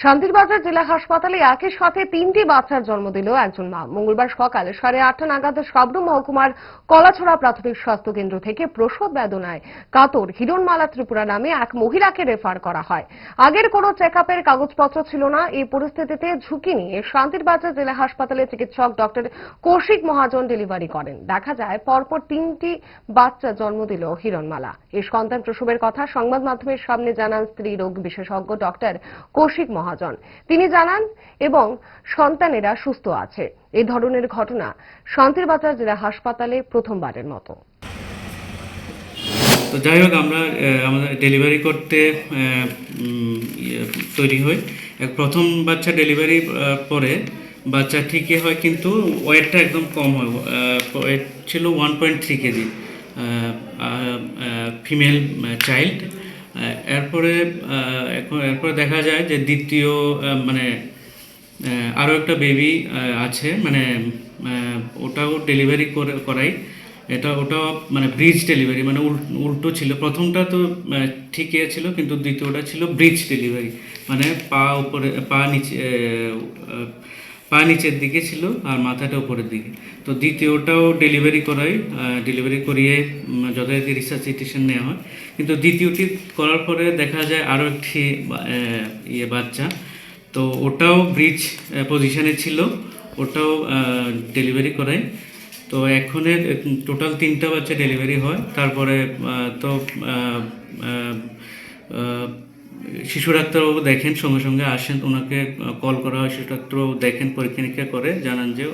শান্তিরবাজার জেলা হাসপাতালে একই সাথে তিনটি বাচ্চার জন্ম দিল একজন মা। মঙ্গলবার সকাল সাড়ে আটটা নাগাদ সাবরু মহকুমার কলাছড়া প্রাথমিক স্বাস্থ্য কেন্দ্র থেকে প্রসব বেদনায় কাতর হিরণমালা ত্রিপুরা নামে এক মহিলাকে রেফার করা হয়। আগের কোনো চেক কাগজপত্র ছিল না। এই পরিস্থিতিতে ঝুঁকি নিয়ে শান্তিরবাজার জেলা হাসপাতালে চিকিৎসক ডক্টর কৌশিক মহাজন ডেলিভারি করেন। দেখা যায়, পরপর তিনটি বাচ্চা জন্ম দিল হিরণমালা। এই সন্তান প্রসবের কথা সংবাদ মাধ্যমের সামনে জানান স্ত্রী রোগ বিশেষজ্ঞ ডক্টর কৌশিক মহাজন। তিনি জানান এবং সন্তানেরা সুস্থ আছে। এই ধরনের ঘটনা শান্তিরবাজার জেলা হাসপাতালে প্রথমবারের মতো। তো যাই হোক আমরা আমাদের ডেলিভারি করতে ইয়ে, তৈরি হই। প্রথম বাচ্চা ডেলিভারি পরে বাচ্চা ঠিকই হয় কিন্তু ওয়েটটা একদম কম হয়। ওয়েট ছিল one point three kg female child. এরপরে এখন এরপরে দেখা যায় যে দ্বিতীয় মানে আরও একটা বেবি আছে মানে ওটাও ডেলিভারি করে, করাই। এটা, ওটাও মানে ব্রিজ ডেলিভারি মানে উল- উল্টো ছিল। প্রথমটা তো ঠিকই ছিল, কিন্তু দ্বিতীয়টা ছিল ব্রিজ ডেলিভারি মানে পা উপরে, পা নিচে পা নিচের দিকে ছিল আর মাথাটা উপরের দিকে। তো দ্বিতীয়টাও ডেলিভারি করাই ডেলিভারি করিয়ে যথারীতি রিসার্চিটেশন নেওয়া হয়। কিন্তু দ্বিতীয়টি করার পরে দেখা যায় আরও একটি ইয়ে বাচ্চা। তো ওটাও ব্রিজ পজিশনে ছিল, ওটাও ডেলিভারি করাই। তো এখনের টোটাল তিনটা বাচ্চা ডেলিভারি হয়। তারপরে তো শিশু ডাক্তারবাবু দেখেন, সঙ্গে সঙ্গে আসেন, ওনাকে কল করা হয়, শিশু ডাক্তারবাবু দেখেন, পরীক্ষা নিরীক্ষা করে, জানান যে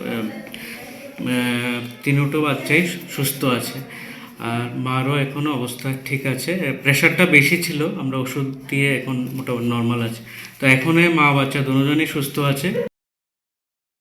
তিনটো বাচ্চাই সুস্থ আছে, আর মারও এখনও অবস্থা ঠিক আছে প্রেশারটা বেশি ছিল, আমরা ওষুধ দিয়ে এখন মোটামুটি নর্মাল আছে। তো এখন মা বাচ্চা দুজনই সুস্থ আছে।